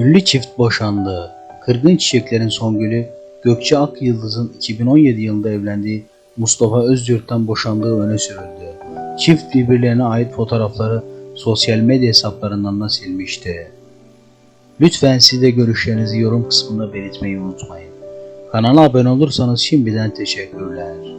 Ünlü çift boşandı. Kırgın Çiçeklerin Songül'ü Gökçe Ak Yıldız'ın 2017 yılında evlendiği Mustafa Özyurt'tan boşandığı öne sürüldü. Çift birbirlerine ait fotoğrafları sosyal medya hesaplarından da silmişti. Lütfen siz de görüşlerinizi yorum kısmında belirtmeyi unutmayın. Kanala abone olursanız şimdiden teşekkürler.